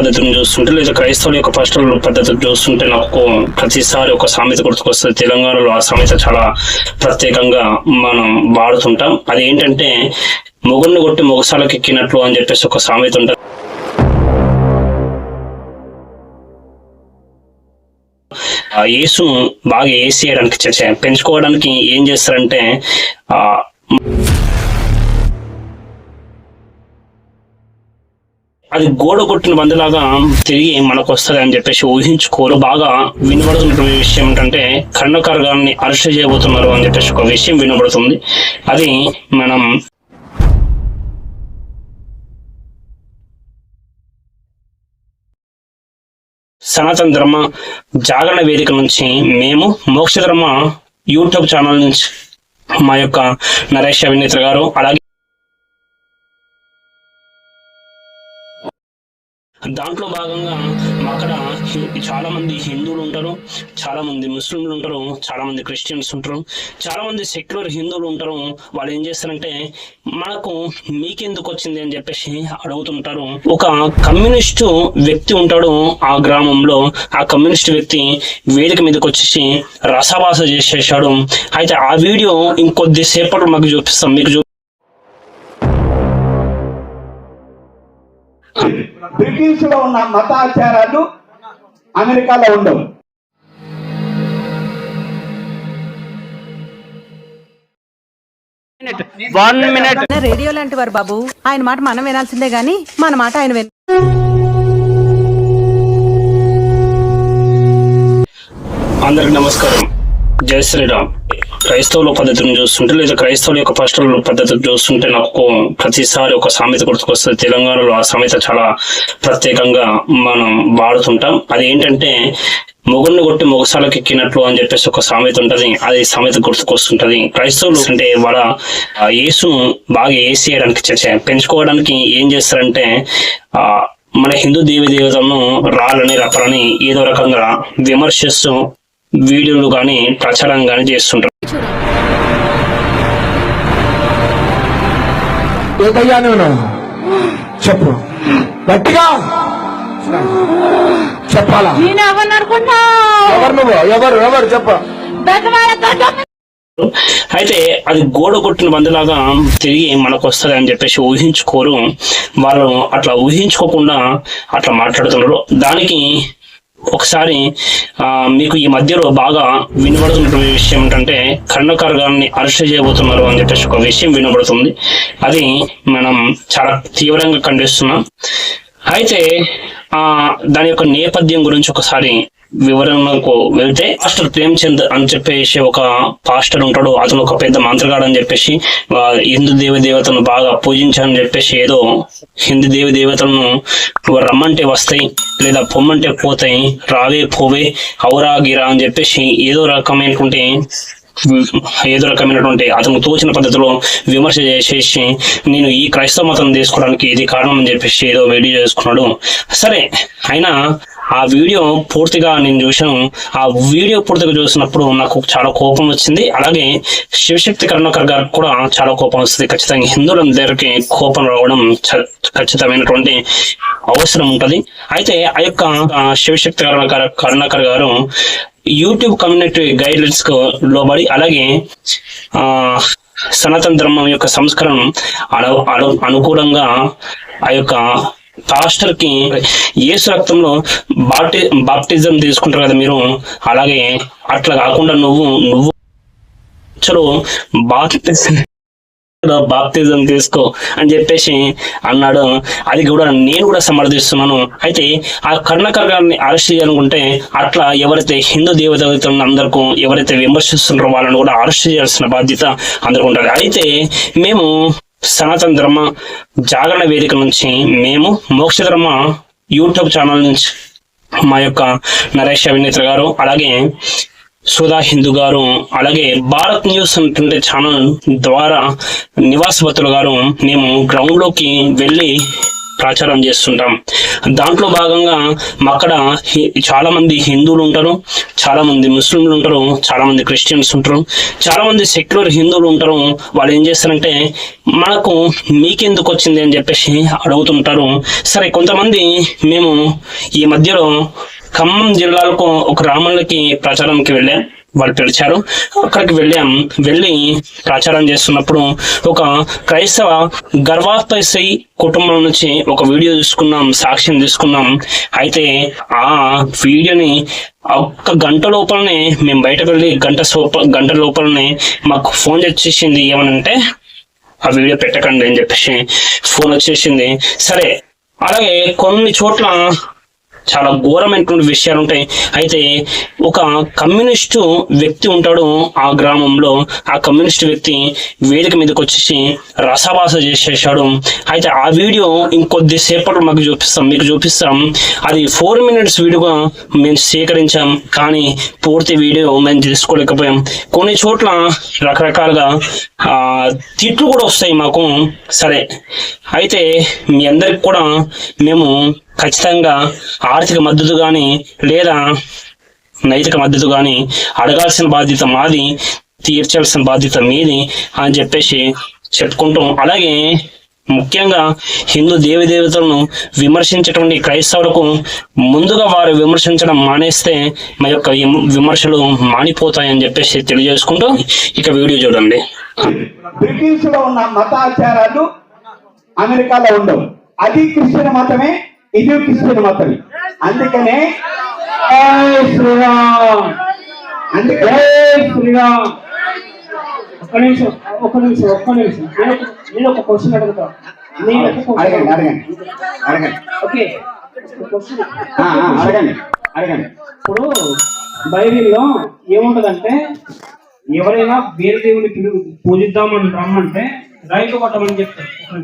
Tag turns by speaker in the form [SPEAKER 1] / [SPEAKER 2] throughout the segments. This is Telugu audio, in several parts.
[SPEAKER 1] పద్ధతిని చూస్తుంటే లేదా క్రైస్తవుల యొక్క పస్టల్ పద్ధతిని చూస్తుంటే నాకు ప్రతిసారి ఒక సామెత గుర్తుకొస్తుంది. తెలంగాణలో ఆ సామెత చాలా ప్రత్యేకంగా మనం వాడుతుంటాం. అది ఏంటంటే మొగుడిని కొట్టి మొగసాలకు ఎక్కినట్లు అని చెప్పేసి ఒక సామెత ఉంటుంది. ఆ యేసును బాగా ఏసి చేయడానికి పెంచుకోవడానికి ఏం చేస్తారంటే అది గోడ కొట్టిన బందిలాగా తిరిగి మనకు వస్తుంది అని చెప్పేసి ఊహించుకోరు. బాగా వినబడుతున్న విషయం ఏంటంటే కర్ణకర్ గారిని అరెస్ట్ చేయబోతున్నారు అని చెప్పేసి ఒక విషయం వినబడుతుంది. అది మనం సనాతన ధర్మ జాగరణ వేదిక నుంచి మేము మోక్ష ధర్మ యూట్యూబ్ ఛానల్ నుంచి మా యొక్క నరేష్ అవినేత్ర గారు అలాగే దాంట్లో భాగంగా అక్కడ చాలా మంది హిందువులు ఉంటారు చాలా మంది ముస్లింలు ఉంటారు చాలా మంది క్రిస్టియన్స్ ఉంటారు చాలా మంది సెక్యులర్ హిందువులు ఉంటారు వాళ్ళు ఏం చేస్తారంటే మనకు మీకెందుకు వచ్చింది అని చెప్పేసి అడుగుతుంటారు. ఒక కమ్యూనిస్టు వ్యక్తి ఉంటాడు ఆ గ్రామంలో. ఆ కమ్యూనిస్ట్ వ్యక్తి వేదిక మీదకి వచ్చేసి రసభాస చేసేసాడు అయితే ఆ వీడియో ఇంకొద్ది సేపట్లో మాకు చూపిస్తాం మీకు
[SPEAKER 2] బ్రిటిష్లో ఉన్న మతాచారాలు అమెరికాలో ఉండవు.
[SPEAKER 1] వన్ మినిట్
[SPEAKER 3] ఆయన రేడియో లాంటి వారు బాబు. ఆయన మాట మనం వినాల్సిందే గాని మన మాట ఆయన విన
[SPEAKER 1] అందరికి నమస్కారం. జై శ్రీరామ్. క్రైస్తవుల పద్ధతిని చూస్తుంటే లేదా క్రైస్తవుల యొక్క పస్టల్ పద్ధతిని చూస్తుంటే నాకు ప్రతిసారి ఒక సామెత గుర్తుకొస్తుంది. తెలంగాణలో ఆ సామెత చాలా ప్రత్యేకంగా మనం వాడుతుంటాం. అది ఏంటంటే మొగుడిని కొట్టి మొగసాలకు ఎక్కినట్లు అని చెప్పేసి ఒక సామెత ఉంటది. అది సామెత గుర్తుకొస్తుంటది. క్రైస్తవులు అంటే వాళ్ళ ఆ యేసును బాగా ఏసి చర్చ పెంచుకోవడానికి ఏం చేస్తారంటే ఆ మన హిందూ దేవి దేవతలను రాళ్ళని రప్పలని ఏదో రకంగా విమర్శిస్తూ వీడియోలు కానీ ప్రచారం కానీ చేస్తుంటారు.
[SPEAKER 4] ఏదయ్యా నేను? చెప్పు. గట్టిగా. చెప్పాలా?
[SPEAKER 5] నేను ఎవరిని అనుకుంటున్నావు?
[SPEAKER 4] ఎవరు నువ్వు? ఎవరు? ఎవరు? చెప్ప.
[SPEAKER 5] బెదవాడతో
[SPEAKER 1] అయితే అది గోడ కొట్టిన బంధులాగా తిరిగి మనకు వస్తుంది అని చెప్పేసి ఊహించుకోరు. వాళ్ళు అట్లా ఊహించుకోకుండా అట్లా మాట్లాడుతున్నారు. దానికి ఒకసారి మీకు ఈ మధ్యలో బాగా వినబడుతున్న విషయం ఏంటంటే కర్ణకర్ గారిని అరెస్ట్ చేయబోతున్నారు అని చెప్పేసి ఒక విషయం వినబడుతుంది. అది మనం చాలా తీవ్రంగా ఖండిస్తున్నాం. అయితే ఆ దాని యొక్క నేపథ్యం గురించి ఒకసారి వివరణకు వెళ్తే పాస్టర్ ప్రేమ్చంద్ అని చెప్పేసి ఒక పాస్టర్ ఉంటాడు. అతను ఒక పెద్ద మంత్రగాడు అని చెప్పేసి హిందూ దేవి దేవతను బాగా పూజించాలని చెప్పేసి ఏదో హిందూ దేవి దేవతలను రమ్మంటే వస్తాయి లేదా పొమ్మంటే పోతాయి రావే పోవే అవురా గిరా అని చెప్పేసి ఏదో రకమైనటువంటి ఏదో రకమైనటువంటి అతను తోచిన పద్ధతిలో విమర్శ చేసేసి నేను ఈ క్రైస్తవ మతం తీసుకోవడానికి ఇది కారణం అని చెప్పేసి ఏదో వేడి చేసుకున్నాడు. సరే అయినా ఆ వీడియో పూర్తిగా నేను చూసాను ఆ వీడియో పూర్తిగా చూసినప్పుడు నాకు చాలా కోపం వచ్చింది. అలాగే శివశక్తి కరుణాకర్ గారికి కూడా చాలా కోపం వస్తుంది. ఖచ్చితంగా హిందువులందరికీ కోపం రావడం ఖచ్చితమైనటువంటి అవసరం ఉంటుంది. అయితే ఆ యొక్క శివశక్తి కరుణాకర్ కరుణాకర్ గారు యూట్యూబ్ కమ్యూనిటీ గైడ్లైన్స్కు లోబడి అలాగే ఆ సనాతన ధర్మం యొక్క సంస్కరణ అనుకూలంగా ఆ యొక్క పాస్టర్కి యేసు రక్తంలో బాప్టి బాప్టిజం తీసుకుంటారు కదా మీరు అలాగే అట్లా కాకుండా నువ్వు నువ్వు చలో బాప్టిజం బాప్తిజం తీసుకో అని చెప్పేసి అన్నాడు. అది కూడా నేను కూడా సమర్థిస్తున్నాను. అయితే ఆ కర్ణకర్గాన్ని అరెస్ట్ చేయాలనుకుంటే అట్లా ఎవరైతే హిందూ దేవతలను అందరికీ ఎవరైతే విమర్శిస్తున్నారో వాళ్ళని కూడా అరెస్ట్ చేయాల్సిన బాధ్యత అందరికీ ఉంటుంది అయితే మేము సనాతన ధర్మ జాగరణ వేదిక నుంచి మేము మోక్ష ధర్మ యూట్యూబ్ ఛానల్ నుంచి మా యొక్క నరేష్ అవినేత్ర గారు అలాగే సుధా హిందూ గారు అలాగే భారత్ న్యూస్ అనేటువంటి ఛానల్ ద్వారా నివాసపతులు గారు మేము గ్రౌండ్లోకి వెళ్ళి ప్రచారం చేస్తుంటాం. దాంట్లో భాగంగా మా అక్కడ చాలా మంది హిందువులు ఉంటారు చాలా మంది ముస్లింలు ఉంటారు చాలా మంది క్రిస్టియన్స్ ఉంటారు. చాలా మంది సెక్యులర్ హిందువులు ఉంటారు. వాళ్ళు ఏం చేస్తారంటే మనకు మీకెందుకు వచ్చింది? అని చెప్పేసి అడుగుతుంటారు. సరే కొంతమంది మేము ఈ మధ్యలో ఖమ్మం జిల్లాలకు ఒక రామన్లకి ప్రచారంకి వెళ్ళాం. వాళ్ళు పిలిచారు. అక్కడికి వెళ్ళాం. వెళ్ళి ప్రచారం చేస్తున్నప్పుడు ఒక క్రైస్తవ గర్వాపై కుటుంబం నుంచి ఒక వీడియో తీసుకున్నాం సాక్ష్యం తీసుకున్నాం. అయితే ఆ వీడియోని ఒక్క గంట లోపలనే మేము బయటకు వెళ్ళి గంట సోప గంట లోపలనే మాకు ఫోన్ వచ్చేసింది ఏమనంటే ఆ వీడియో పెట్టకండి అని చెప్పేసి ఫోన్ వచ్చేసింది. సరే అలాగే కొన్ని చోట్ల చాలా ఘోరమైనటువంటి విషయాలు ఉంటాయి. అయితే ఒక కమ్యూనిస్టు వ్యక్తి ఉంటాడు ఆ గ్రామంలో. ఆ కమ్యూనిస్ట్ వ్యక్తి వేదిక మీదకి వచ్చేసి రసభాస చేసేసాడు అయితే ఆ వీడియో ఇంకొద్దిసేపట్లో మాకు చూపిస్తాం. మీకు చూపిస్తాం. అది ఫోర్ మినిట్స్ వీడియోగా మేము సేకరించాం. కానీ పూర్తి వీడియో మేము తీసుకోలేకపోయాం. కొన్ని చోట్ల రకరకాలుగా తిట్లు కూడా వస్తాయి మాకు. సరే. అయితే మీ అందరికి కూడా మేము ఖచ్చితంగా ఆర్థిక మద్దతు కానీ లేదా నైతిక మద్దతు కానీ అడగాల్సిన బాధ్యత మాది తీర్చాల్సిన బాధ్యత మీది అని చెప్పేసి చెప్పుకుంటాం. అలాగే ముఖ్యంగా హిందూ దేవదేవతలను విమర్శించేటువంటి క్రైస్తవులకు ముందుగా వారు విమర్శించడం మానేస్తే మా యొక్క విమర్శలు మానిపోతాయని చెప్పేసి తెలియజేసుకుంటూ ఇక వీడియో చూడండి.
[SPEAKER 2] బ్రిటిష్లో ఉన్న మతాచారాలు అమెరికాలో ఉండవు. అది క్రిస్టియన్ మతమే. ఇది క్రిస్టియన్ మతమే అందుకనే శ్రీరామ్. అందుకనే జై శ్రీరామ్.
[SPEAKER 6] ఒక్క నిమిషం ఒక్క నిమిషం ఒక్క నిమిషం. నేను ఒక- క్వశ్చన్ అడుగుతా. నేను
[SPEAKER 2] అడగండి. అడగండి. అడగండి.
[SPEAKER 6] ఓకే
[SPEAKER 2] అడగండి అడగండి.
[SPEAKER 6] ఇప్పుడు బైబిల్లో ఏముంటదంటే ఎవరైనా వేరే దేవుని పిలు పూజిద్దామని రమ్మంటే రాయితో కొట్టమని చెప్తారు.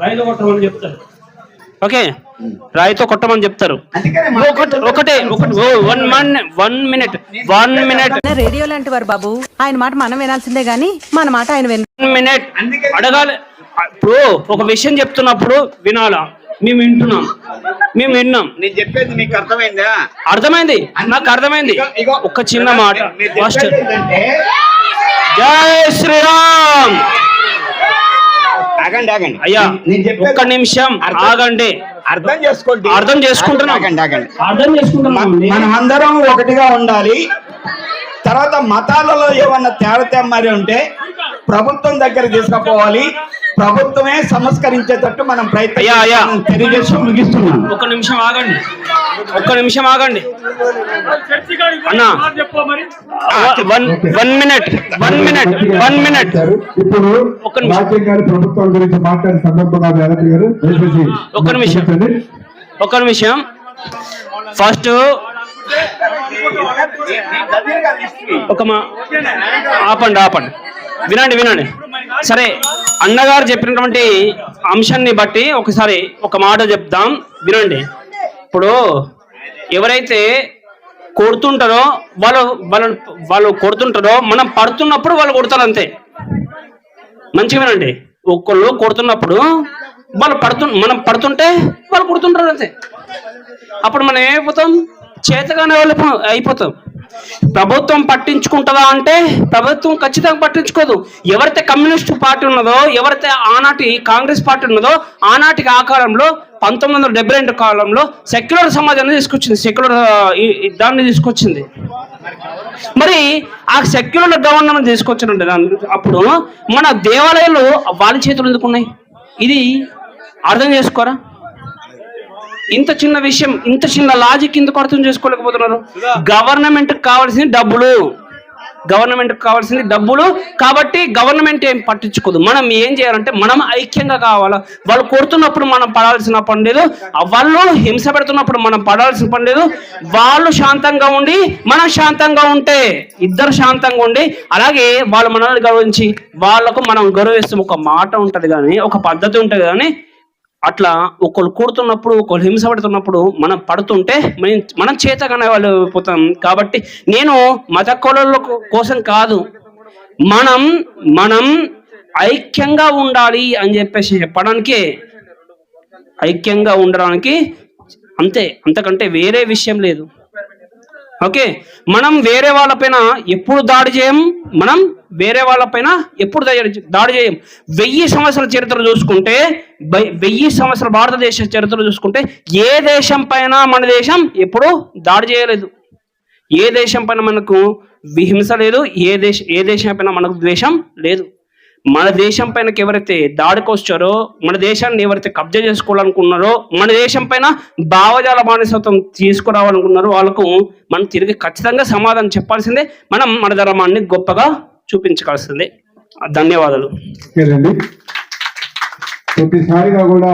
[SPEAKER 6] రాయితో కొట్టమని చెప్తారు.
[SPEAKER 1] ఓకే? రాయితో కొట్టమని చెప్తారు. ఒకటి ఒకటే one one one minute one minute.
[SPEAKER 3] Radio లాంటి వారు బాబు. ఆయన మాట మనం వినాల్సిందే గాని మన మాట ఆయన విన
[SPEAKER 1] మినిట్. అడగాలి. ఇప్పుడు ఒక విషయం చెప్తున్నప్పుడు వినాలా? మేము వింటున్నాం. మేము విన్నాం.
[SPEAKER 2] నేను చెప్పేది మీకు అర్థమైందా?
[SPEAKER 1] అర్థమైంది. నాకు అర్థమైంది. ఒక చిన్న మాట. జై శ్రీరామ్!
[SPEAKER 2] ఆగండి ఆగండి.
[SPEAKER 1] అయ్యా ఒక్క నిమిషం ఆగండి.
[SPEAKER 2] అర్థం చేసుకోండి.
[SPEAKER 1] అర్థం చేసుకుంటున్నాం.
[SPEAKER 2] ఆగండి ఆగండి
[SPEAKER 6] అర్థం చేసుకుంటున్నాం.
[SPEAKER 2] మనం అందరం ఒకటిగా ఉండాలి. తర్వాత మతాలలో ఏమన్నా తేడా మరి ఉంటే ప్రభుత్వం దగ్గర తీసుకుపోవాలి. ప్రభుత్వమే సంస్కరించేటట్టు మనం ప్రయత్నం. తెలియజేసి ముగిస్తున్నాం
[SPEAKER 1] ఒక్క నిమిషం ఆగండి. ఒక్క నిమిషం ఆగండి. అన్నా. One one minute one minute one minute.
[SPEAKER 7] ఇప్పుడు
[SPEAKER 1] ఒక్క నిమిషం.
[SPEAKER 7] రాజ్యం గారి ప్రభుత్వం గురించి మాట్లాడిన సందర్భంగా వెనక్కి గారు దయచేసి
[SPEAKER 1] ఒక్క నిమిషం. ఒక్క నిమిషం. ఫస్ట్ ఒక మా ఆపండి ఆపండి. వినండి వినండి. సరే అన్నగారు చెప్పినటువంటి అంశాన్ని బట్టి ఒకసారి ఒక మాట చెప్దాం. వినండి. ఇప్పుడు ఎవరైతే కొడుతుంటారో వాళ్ళు వాళ్ళు వాళ్ళు కొడుతుంటారో మనం పడుతున్నప్పుడు వాళ్ళు కొడతారు అంతే. మంచిగా వినండి. ఒక్కళ్ళు కొడుతున్నప్పుడు వాళ్ళు పడుతు మనం పడుతుంటే వాళ్ళు కొడుతుంటారు అంతే. అప్పుడు మనం ఏమైపోతాం చేతగానే వాళ్ళు అయిపోతాం. ప్రభుత్వం పట్టించుకుంటుందా అంటే ప్రభుత్వం ఖచ్చితంగా పట్టించుకోదు. ఎవరైతే కమ్యూనిస్ట్ పార్టీ ఉన్నదో ఎవరైతే ఆనాటి కాంగ్రెస్ పార్టీ ఉన్నదో ఆనాటికి ఆకారంలో పంతొమ్మిది వందల డెబ్బై రెండు కాలంలో సెక్యులర్ సమాజాన్ని తీసుకొచ్చింది. సెక్యులర్ దాన్ని తీసుకొచ్చింది. మరి ఆ సెక్యులర్ గవర్నమెంట్ తీసుకొచ్చినట్టు అప్పుడు మన దేవాలయాలు వాళ్ళ చేతులు ఎందుకున్నాయి ఇది అర్థం చేసుకోరా? ఇంత చిన్న విషయం ఇంత చిన్న లాజిక్ ఎందుకు అర్థం చేసుకోలేకపోతున్నారు? గవర్నమెంట్ కావాల్సింది డబ్బులు. గవర్నమెంట్ కావాల్సింది డబ్బులు. కాబట్టి గవర్నమెంట్ ఏం పట్టించుకోదు. మనం ఏం చేయాలంటే మనం ఐక్యంగా కావాలా? వాళ్ళు కొడుతున్నప్పుడు మనం పడాల్సిన పని లేదు. వాళ్ళు హింస పెడుతున్నప్పుడు మనం పడాల్సిన పని లేదు. వాళ్ళు శాంతంగా ఉండి మనం శాంతంగా ఉంటే ఇద్దరు శాంతంగా ఉండి అలాగే వాళ్ళు మనల్ని గౌరవించి వాళ్ళకు మనం గౌరవిస్తాం ఒక మాట ఉంటది కానీ ఒక పద్ధతి ఉంటది కానీ అట్లా ఒకళ్ళు కూడుతున్నప్పుడు ఒకళ్ళు హింస పడుతున్నప్పుడు మనం పడుతుంటే మనం మనం చేతగానే వాళ్ళు పోతాం. కాబట్టి నేను మత కొలల కోసం కాదు. మనం మనం ఐక్యంగా ఉండాలి అని చెప్పేసి చెప్పడానికే
[SPEAKER 6] ఐక్యంగా ఉండడానికి అంతే. అంతకంటే వేరే విషయం లేదు. ఓకే. మనం వేరే వాళ్ళపైన ఎప్పుడు దాడి చేయం? మనం వేరే వాళ్ళపైన ఎప్పుడు దాడి దాడి చేయం? వెయ్యి సంవత్సరాల చరిత్ర చూసుకుంటే వెయ్యి సంవత్సరాల భారతదేశ చరిత్ర చూసుకుంటే ఏ దేశం పైన మన దేశం ఎప్పుడు దాడి చేయలేదు. ఏ దేశం పైన మనకు విహింస లేదు ఏ దేశ ఏ దేశం పైన మనకు ద్వేషం లేదు. మన దేశం పైన ఎవరైతే దాడికి వచ్చారో మన దేశాన్ని ఎవరైతే కబ్జా చేసుకోవాలనుకున్నారో మన దేశం పైన భావజాల బానిసత్వం తీసుకురావాలనుకున్నారో వాళ్ళకు మనం తిరిగి ఖచ్చితంగా సమాధానం చెప్పాల్సిందే. మనం మన ధర్మాన్ని గొప్పగా చూపించవలసిందే ధన్యవాదాలు.
[SPEAKER 7] ప్రతిసారిగా కూడా